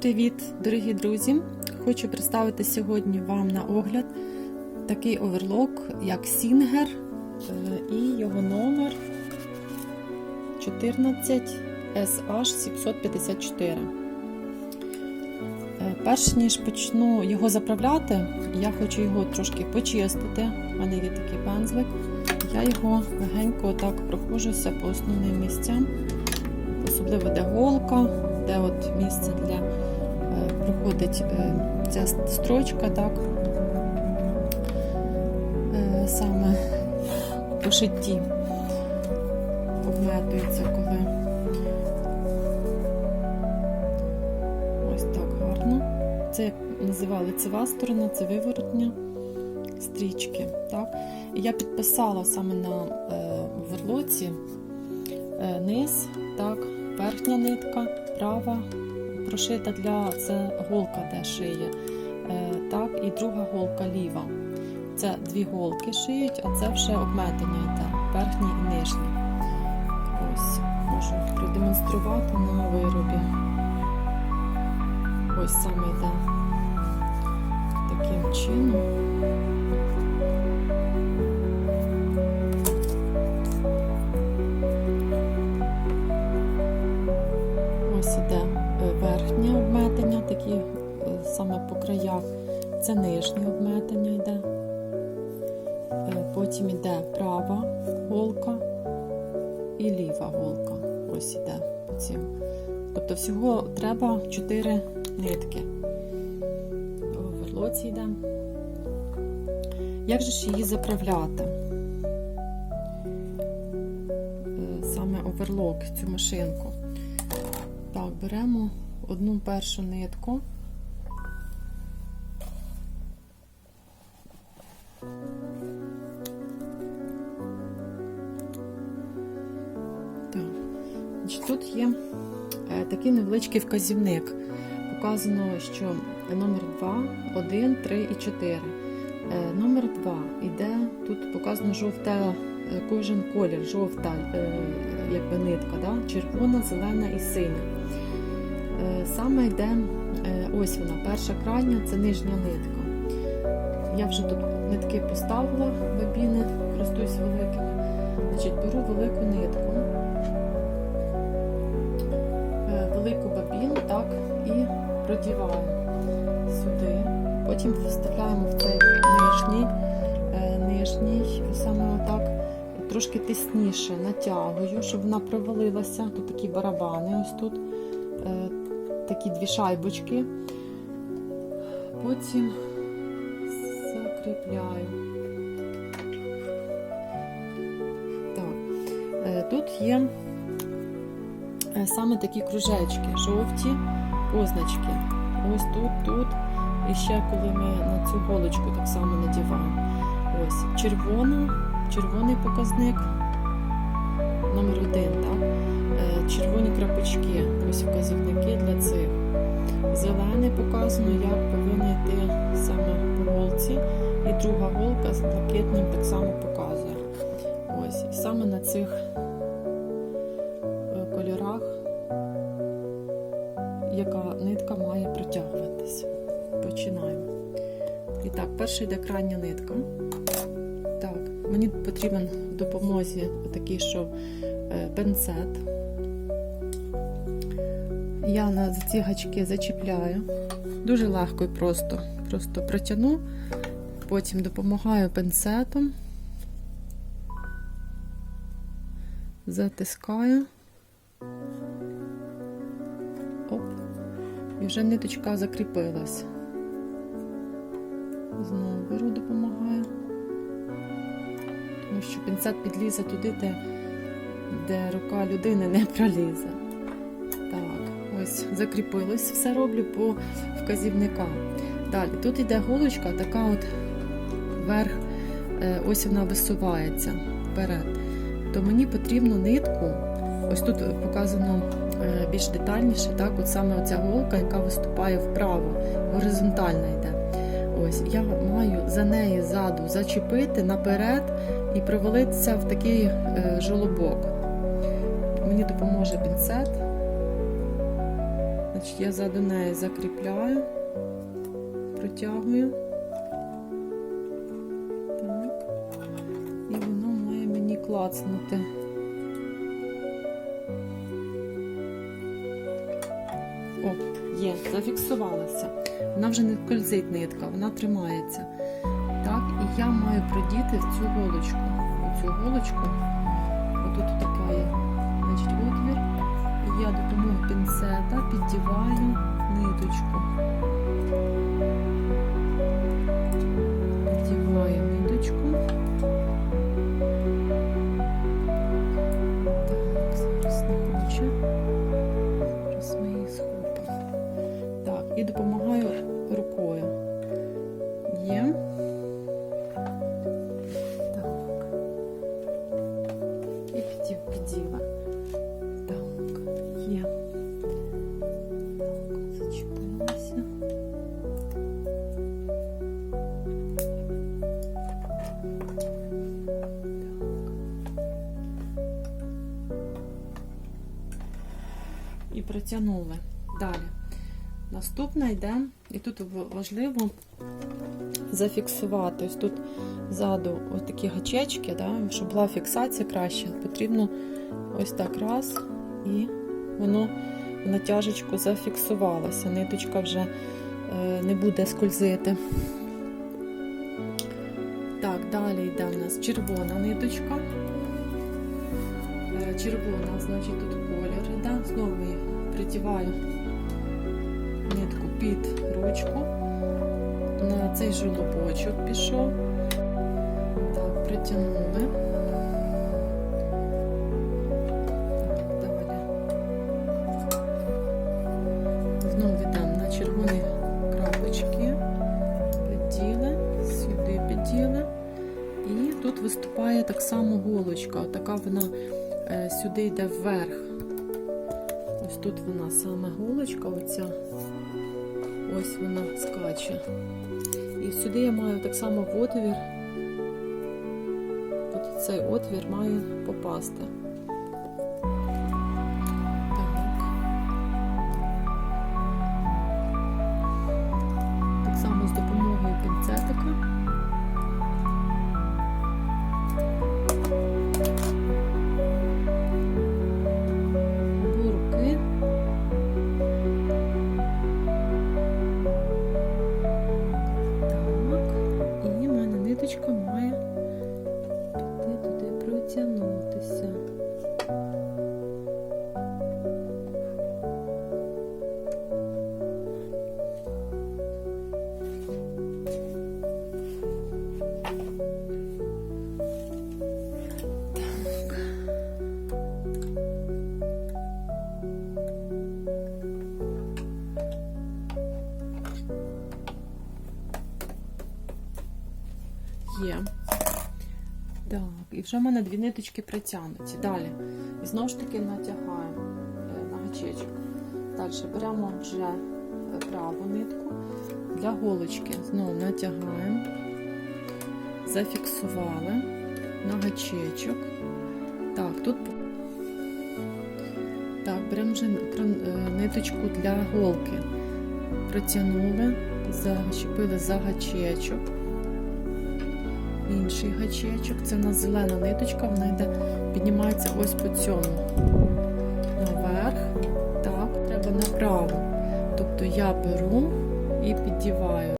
Привіт, дорогі друзі! Хочу представити сьогодні вам на огляд такий оверлок, як Singer, е, і його номер 14 SH754. Е, Перш ніж почну його заправляти, я хочу його трошки почистити. У мене є такий пензлик. Я його легенько так проходжуся по основним місцям, особливо де голка, де от місце для проходить е, ця строчка, так е, саме по шитті обметується, коли ось так гарно. Це як називали лицева сторона, це виворотня стрічки. Так? І я підписала саме на е, верлоці е, низ, так, верхня нитка, права прошита для це голка, де шиє. Е, так, і друга голка ліва. Це дві голки шиють, а це вже обметення йде, верхній і нижній. Ось, можу продемонструвати на виробі. Ось саме йде таким чином. Це нижнє обметення йде. Е, Потім йде права голка і ліва голка. Ось іде. Тобто всього треба 4 нитки. В верлоці йде. Як же ж її заправляти? Е, Саме оверлок, цю машинку. Так, беремо одну першу нитку. Невеличкий вказівник. Показано, що номер 2, 1, 3 і 4. Е, Номер 2 йде, тут показано жовта, е, кожен колір, жовта е, якби нитка, да? червона, зелена і синя. Саме йде, ось вона, перша крайня, це нижня нитка. Я вже тут нитки поставила, бобіни, користуюсь великими. Значить, беру велику нитку, велику бобіну, так, і продіваю сюди. Потім вставляємо в цей нижній, е, нижній, саме отак, трошки тисніше натягую, щоб вона провалилася. Тут такі барабани, ось тут е, такі дві шайбочки. Потім закріпляю. Так, е, тут є саме такі кружечки, жовті позначки. Ось тут, тут. І ще коли ми на цю голочку так само надіваємо. Ось червона, червоний показник номер один, так? Е, червоні крапочки, ось вказівники для цих. Зелений показано, як повинна йти саме по голці. І друга голка з блакитним так само показує. Ось, саме на цих І йде крайня нитка. Так, мені потрібен в допомозі такий, що е, пенцет. Я на ці гачки зачіпляю. Дуже легко і просто. Просто протягну, потім допомагаю пенцетом, затискаю. Оп. І вже ниточка закріпилась. Знову беру, допомагаю. Тому що пінцет підлізе туди, де, де рука людини не пролізе. Так, ось закріпилось, все роблю по вказівникам. Далі, тут йде голочка, така от вверх, е, ось вона висувається вперед. То мені потрібно нитку, ось тут показано е, більш детальніше, так, от саме оця голка, яка виступає вправо, горизонтальна йде. Ось, я маю за неї ззаду зачепити наперед і провалитися в такий е, жолобок. Мені допоможе пінцет. Значить, я ззаду неї закріпляю, протягую. Так. І воно має мені клацнути. Зафіксувалася. Вона вже не кользить нитка, вона тримається. Так, і я маю продіти в цю голочку. У цю голочку. Отут така є значить, отвір. І я допомогою пінцета піддіваю ниточку. допомагаю рукою. Є. Так. І підів, піділа. Так, є. Так, зачепилася. І протягнули. Далі. Наступна йде, і тут важливо зафіксувати. Ось тут ззаду ось такі гачечки, да, щоб була фіксація краще, потрібно ось так раз, і воно натяжечку зафіксувалося. Ниточка вже е, не буде скользити. Так, далі йде в нас червона ниточка. Е, Червона, значить, тут колір. Да? Знову я придіваю нитку під ручку. На цей жолобочок пішов. Так, притягнули. Далі. Знову йдемо на червоні крапочки. Підділи, сюди підділи. І тут виступає так само голочка. Така вона е, сюди йде вверх. Ось тут вона саме голочка, оця. Ось вона скаче. І сюди я маю так само в отвір. От цей отвір маю попасти. Є. Так, і вже в мене дві ниточки притягнуті. Далі. І знову ж таки натягаємо е, на гачечок. Далі беремо вже е, праву нитку для голочки. Знову натягаємо, зафіксували на гачечок. Так, тут так, беремо вже е, ниточку для голки. Протягнули, зачепили за гачечок інший гачечок. Це у нас зелена ниточка, вона йде, піднімається ось по цьому. Наверх, так, треба направо. Тобто я беру і піддіваю.